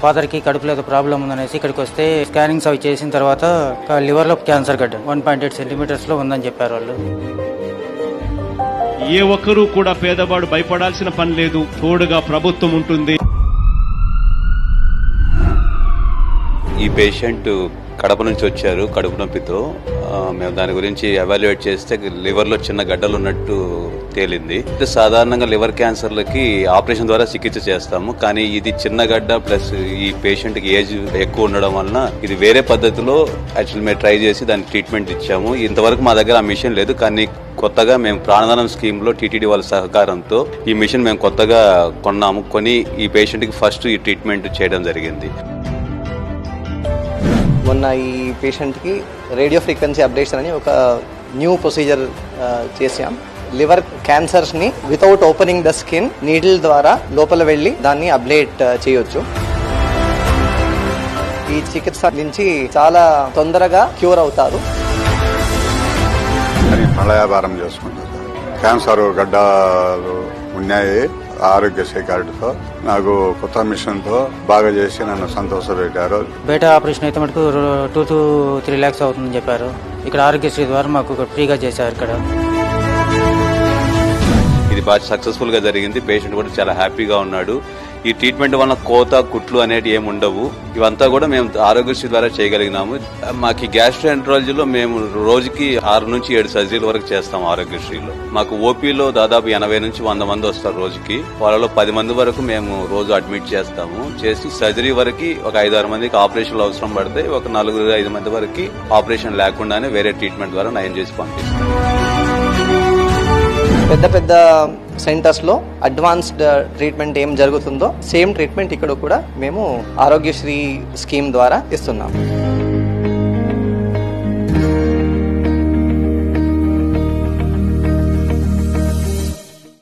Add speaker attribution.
Speaker 1: మా ఫాదర్కి కడుపులో ఏదో ప్రాబ్లం ఉందనేసి ఇక్కడికి వస్తే స్కానింగ్స్ అవి చేసిన తర్వాత లివర్లో క్యాన్సర్ గడ్డ వన్ పాయింట్ ఎయిట్ సెంటీమీటర్స్లో ఉందని చెప్పారు వాళ్ళు.
Speaker 2: ఏ ఒక్కరూ కూడా పేదవాడు భయపడాల్సిన పని లేదు తోడుగా ప్రభుత్వం ఉంటుంది.
Speaker 3: ఈ పేషెంట్ కడప నుంచి వచ్చారు కడుపు నొప్పితో. మేము దాని గురించి ఎవాల్యుయేట్ చేస్తే లివర్లో చిన్న గడ్డలు ఉన్నట్టు తేలింది. సాధారణంగా లివర్ క్యాన్సర్లకి ఆపరేషన్ ద్వారా చికిత్స చేస్తాము. కానీ ఇది చిన్న గడ్డ ప్లస్ ఈ పేషెంట్కి ఏజ్ ఎక్కువ ఉండడం వలన ఇది వేరే పద్ధతిలో యాక్చువల్ మేము ట్రై చేసి దాని ట్రీట్మెంట్ ఇచ్చాము. ఇంతవరకు మా దగ్గర ఆ మిషన్ లేదు. కానీ కొత్తగా మేము ప్రాణదానం స్కీమ్లో టీటీడీ వాళ్ళ సహకారంతో ఈ మిషన్ మేము కొత్తగా కొన్నాము. కొని ఈ పేషెంట్కి ఫస్ట్ ఈ ట్రీట్మెంట్ చేయడం జరిగింది.
Speaker 4: మొన్న ఈ పేషెంట్కి రేడియో ఫ్రీక్వెన్సీ అప్డేషన్ అని ఒక న్యూ ప్రొసీజర్ చేసాం liver క్యాన్సర్స్ని without opening the skin needle ద్వారా లోపల వెళ్ళి దాన్ని అప్డేట్ చేయొచ్చు. ఈ చికిత్స నుంచి చాలా తొందరగా క్యూర్ అవుతారు.
Speaker 5: మలయాభారం చేసుకుంటారు. వ్యాపారం క్యాన్సర్ గడ్డలు ఉన్నాయి ఆరోగ్యశ్రీ కార్డుతో నాకు కొత్త మిషన్తో బాగా చేసి నన్ను సంతోషపెట్టారు.
Speaker 1: బయట ఆపరేషన్ అయితే మటుకు టూ టు త్రీ ల్యాక్స్ అవుతుందని చెప్పారు. ఇక్కడ ఆరోగ్యశ్రీ ద్వారా మాకు ఫ్రీగా చేశారు ఇక్కడ.
Speaker 3: ఇది బాగా సక్సెస్ఫుల్గా జరిగింది. పేషెంట్ కూడా చాలా హ్యాపీగా ఉన్నాడు. ఈ ట్రీట్మెంట్ వలన కోత కుట్లు అనేవి ఏమి ఉండవు. ఇవంతా కూడా మేము ఆరోగ్యశ్రీ ద్వారా చేయగలిగినాము. మాకు గ్యాస్ట్రోఎంట్రాలజీలో మేము రోజుకి ఆరు నుంచి ఏడు సర్జరీల వరకు చేస్తాం ఆరోగ్యశ్రీలో. మాకు ఓపీలో దాదాపు ఎనభై నుంచి వంద మంది వస్తారు రోజుకి. వాళ్ళలో పది మంది వరకు మేము రోజు అడ్మిట్ చేస్తాము. చేసి సర్జరీ వరకు ఒక ఐదు ఆరు మందికి ఆపరేషన్లు అవసరం పడితే ఒక నలుగురు ఐదు మంది వరకు ఆపరేషన్ లేకుండానే వేరే ట్రీట్మెంట్ ద్వారా నయం చేసి పంపిస్తాం.
Speaker 4: పెద్ద పెద్ద సెంటర్స్లో అడ్వాన్స్డ్ ట్రీట్మెంట్ ఏం జరుగుతుందో సేమ్ ట్రీట్మెంట్ ఇక్కడ కూడా మేము ఆరోగ్యశ్రీ స్కీమ్ ద్వారా ఇస్తున్నాము